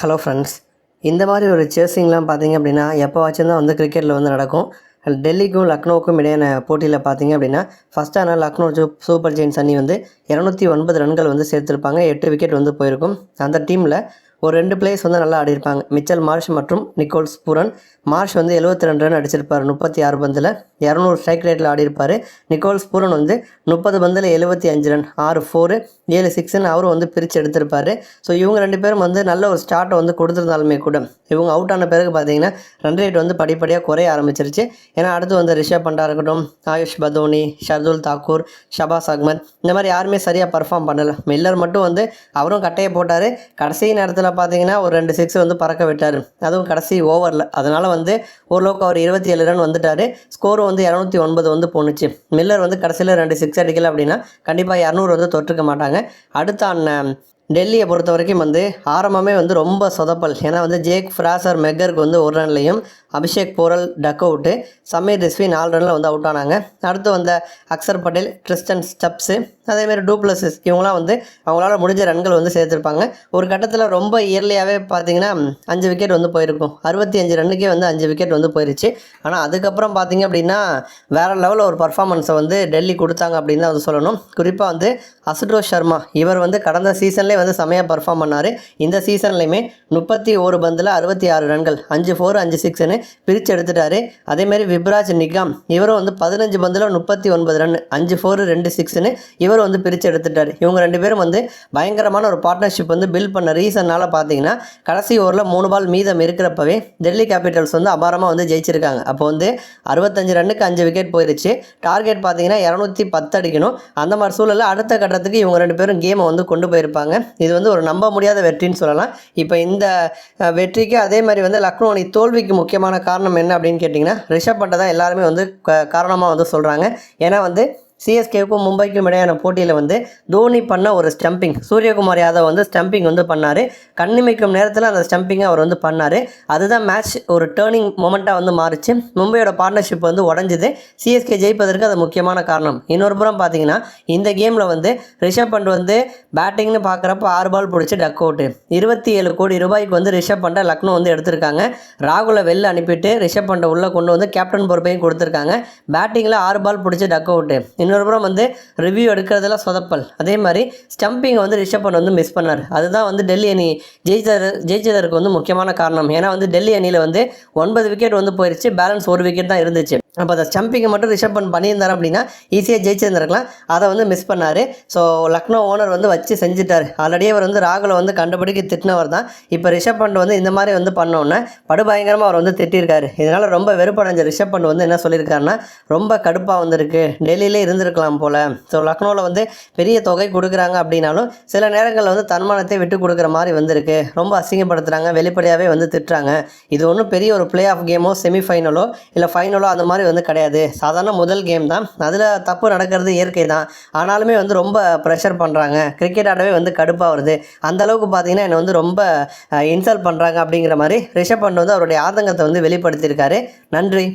Hello friends இந்த மாதிரி ஒரு சேசிங்லாம் பார்த்தீங்க அப்படின்னா எப்போவாச்சும் தான் வந்து கிரிக்கெட்டில் வந்து நடக்கும். டெல்லிக்கும் லக்னோவுக்கும் இடையான போட்டியில் பார்த்தீங்க அப்படின்னா ஃபஸ்ட் ஆனால் லக்னோ சூப்பர் ஜெயின்ஸ் அணி வந்து இரநூத்தி ஒன்பது ரன்கள் வந்து சேர்த்துருப்பாங்க. எட்டு விக்கெட் வந்து போயிருக்கும். அந்த டீமில் ஒரு ரெண்டு பிளேயர்ஸ் வந்து நல்லா ஆடிருப்பாங்க மிச்சல் மார்ஷ் மற்றும் நிக்கோல்ஸ் பூரன். மார்ஷ் வந்து 72 ரெண்டு ரன் அடிச்சிருப்பார். முப்பத்தி ஆறு பந்தில். இரநூறு ஸ்ட்ரைக் ரேட்டில் ஆடிருப்பார் நிக்கோல்ஸ் பூரன் வந்து முப்பது பந்தில் எழுபத்தி அஞ்சு ரன் ஆறு ஃபோரு ஏழு சிக்ஸ்னு அவரும் வந்து பிரித்து எடுத்திருப்பார். ஸோ இவங்க ரெண்டு பேரும் வந்து நல்ல ஒரு ஸ்டார்ட்டை வந்து கொடுத்துருந்தாலுமே கூட இவங்க அவுட் ஆன பிறகு பார்த்தீங்கன்னா ரன் ரேட் வந்து படிப்படியாக குறைய ஆரம்பிச்சிருச்சு. ஏன்னா அடுத்து வந்து ரிஷப் பண்டா இருக்கட்டும் ஆயுஷ் பதோனி ஷர்துல் தாக்கூர் ஷபாஸ் அகமத் இந்த மாதிரி யாருமே சரியாக பர்ஃபார்ம் பண்ணலை. மில்லர் மட்டும் வந்து அவரும் கட்டையை போட்டார். கடைசி நேரத்தில் பார்த்தீங்கன்னா ஒரு ரெண்டு சிக்ஸ் வந்து பறக்க விட்டார். அதுவும் கடைசி ஓவரில் அதனால் வந்து ஓரளவுக்கு அவர் இருபத்தி ஏழு ரன் வந்துட்டார். ஸ்கோர் வந்து இரநூத்தி ஒன்பது வந்து போணுச்சு. மில்லர் வந்து கடைசியில் ரெண்டு சிக்ஸ் அடிக்கல அப்படின்னா கண்டிப்பாக இரநூறு வந்து தொற்றுக்க மாட்டாங்க. அடுத்த அண்ணன் டெல்லியை பொறுத்த வரைக்கும் வந்து ஆரம்பமே வந்து ரொம்ப சொதப்பல். ஏன்னா வந்து ஜேக் ஃப்ராசர் மெக்கருக்கு வந்து ஒரு ரன்லையும் அபிஷேக் போரல் டக் அவுட்டு சமீர் ரிஸ்வி நாலு ரனில் வந்து அவுட் ஆனாங்க. அடுத்து வந்த அக்சர் பட்டேல் கிறிஸ்டன் ஸ்டப்ஸு அதேமாதிரி டூப்ளஸஸ் இவங்களாம் வந்து அவங்களால முடிஞ்ச ரன்கள் வந்து சேர்த்துருப்பாங்க. ஒரு கட்டத்தில் ரொம்ப இயர்லியாகவே பார்த்தீங்கன்னா அஞ்சு விக்கெட் வந்து போயிருக்கும். அறுபத்தி அஞ்சு ரன்னுக்கே வந்து அஞ்சு விக்கெட் வந்து போயிருச்சு. ஆனால் அதுக்கப்புறம் பார்த்தீங்க அப்படின்னா வேறு லெவலில் ஒரு பர்ஃபார்மன்ஸை வந்து டெல்லி கொடுத்தாங்க அப்படின்னு தான் வந்து சொல்லணும். குறிப்பாக வந்து அசுடோஷ் சர்மா இவர் வந்து கடந்த சீசன்லேயே வந்து செமையாக பர்ஃபார்ம் பண்ணார். இந்த சீசன்லேயுமே முப்பத்தி ஒரு பந்தில் அறுபத்தி ஆறு ரன்கள் அஞ்சு ஃபோர் அஞ்சு சிக்ஸ்னு பிரித்து எடுத்துட்டாரு. அதேமாரி விப்ராஜ் நிகாம் இவரும் வந்து பதினஞ்சு பந்தில் முப்பத்தி ஒன்பது ரன் அஞ்சு ஃபோர் ரெண்டு சிக்ஸ்னு இவர் வந்து பிரித்து எடுத்துட்டார். இவங்க ரெண்டு பேரும் வந்து பயங்கரமான ஒரு பார்ட்னர்ஷிப் வந்து பில்ட் பண்ண ரீசன்னால் பார்த்தீங்கன்னா கடைசி ஓவரில் மூணு பால் மீதம் இருக்கிறப்பவே டெல்லி கேபிட்டல்ஸ் வந்து அபாரமாக வந்து ஜெயிச்சிருக்காங்க. அப்போ வந்து அறுபத்தஞ்சு ரன்னுக்கு அஞ்சு விக்கெட் போயிருச்சு. டார்கெட் பார்த்தீங்கன்னா இரநூத்தி பத்து அடிக்கணும். அந்த மாதிரி சூழலில் அடுத்த கட்டத்துக்கு இவங்க ரெண்டு பேரும் கேமை வந்து கொண்டு போயிருப்பாங்க. இது வந்து ஒரு நம்ப முடியாத வெற்றின்னு சொல்லலாம். இப்போ இந்த வெற்றிக்கு அதே மாதிரி வந்து லக்னோ அணி தோல்விக்கு முக்கியமான காரணம் என்ன அப்படின்னு கேட்டிங்கன்னா ரிஷப் பட்டை தான் எல்லாருமே வந்து காரணமாக வந்து சொல்கிறாங்க ஏன்னா வந்து சிஎஸ்கேவுக்கும் மும்பைக்கும் இடையான போட்டியில் வந்து தோனி பண்ண ஒரு ஸ்டம்பிங். சூரியகுமார் யாதவ் வந்து ஸ்டம்பிங் வந்து பண்ணார். கண்ணிமைக்கும் நேரத்தில் அந்த ஸ்டம்பிங்கை அவர் வந்து பண்ணார். அதுதான் மேட்ச் ஒரு டேர்னிங் மொமெண்ட்டாக வந்து மாறிச்சு. மும்பையோட பார்ட்னர்ஷிப் வந்து உடஞ்சிது. சிஎஸ்கே ஜெயிப்பதற்கு அது முக்கியமான காரணம். இன்னொரு புறம் பார்த்தீங்கன்னா இந்த கேமில் வந்து ரிஷப் பண்ட் வந்து பேட்டிங்னு பார்க்குறப்ப ஆறு பால் பிடிச்சி டக் அவுட்டு. இருபத்தி ஏழு கோடி ரூபாய்க்கு வந்து ரிஷப் பண்டை லக்னோ வந்து எடுத்திருக்காங்க. ராகுலை வெளில அனுப்பிட்டு ரிஷப் பண்டை உள்ளே கொண்டு வந்து கேப்டன் பொறுப்பையும் கொடுத்துருக்காங்க. பேட்டிங்கில் ஆறு பால் பிடிச்சி டக் அவுட்டு. இன்னொரு புறம் வந்து ரிவ்யூ எடுக்கிறதுல சொதப்பல். அதே மாதிரி ஸ்டம்பிங்கை வந்து ரிஷப் பண்ண வந்து மிஸ் பண்ணார். அதுதான் வந்து டெல்லி அணி ஜெயிச்சது ஜெயிச்சதற்கு வந்து முக்கியமான காரணம். ஏன்னா வந்து டெல்லி அணியில் வந்து ஒன்பது விக்கெட் வந்து போயிருச்சு. பேலன்ஸ் ஒரு விக்கெட் தான் இருந்துச்சு. அப்போ அந்த ஸ்டம்பிங்கை மட்டும் ரிஷப் பண்ண பண்ணியிருந்தார் அப்படின்னா ஈஸியாக ஜெயிச்சிருந்திருக்கலாம். அதை வந்து மிஸ் பண்ணார். ஸோ லக்னோ ஓனர் வந்து வச்சு செஞ்சுட்டார். ஆல்ரெடி அவர் வந்து ராகுலை வந்து கண்டுபிடிக்க திட்டினவர் தான். இப்போ ரிஷப் பண்ட் வந்து இந்த மாதிரி வந்து பண்ணோன்னே படுபயங்கரமாக அவர் வந்து திட்டிருக்காரு. இதனால் ரொம்ப வெறுப்படைஞ்ச ரிஷப் பண்ட் வந்து என்ன சொல்லியிருக்காருன்னா ரொம்ப கடுப்பாக வந்திருக்கு. டெல்லியிலே இருந்திருக்கலாம் போல். ஸோ லக்னோவில் வந்து பெரிய தொகை கொடுக்குறாங்க அப்படின்னாலும் சில நேரங்களில் வந்து தன்மானத்தை விட்டு கொடுக்குற மாதிரி வந்திருக்கு. ரொம்ப அசிங்கப்படுத்துகிறாங்க வெளிப்படையாகவே வந்து திட்டுறாங்க. இது ஒன்றும் பெரிய ஒரு ப்ளே ஆஃப் கேமோ செமிஃபைனலோ இல்லை ஃபைனலோ அந்த மாதிரி வந்து கிடையாது. சாதாரண முதல் கேம் தான். அதில் தப்பு நடக்கிறது இயற்கை தான். ஆனாலுமே வந்து ரொம்ப ப்ரெஷர் பண்ணுறாங்க கிரிக்கெட் ஆடவே வந்து கடுப்பாக வருது. அந்த அளவுக்கு பார்த்தீங்கன்னா என்னை வந்து ரொம்ப இன்சல்ட் பண்ணுறாங்க அப்படிங்கிற மாதிரி ரிஷப் பண்ட் வந்து அவருடைய ஆதங்கத்தை வந்து வெளிப்படுத்தியிருக்காரு. நன்றி.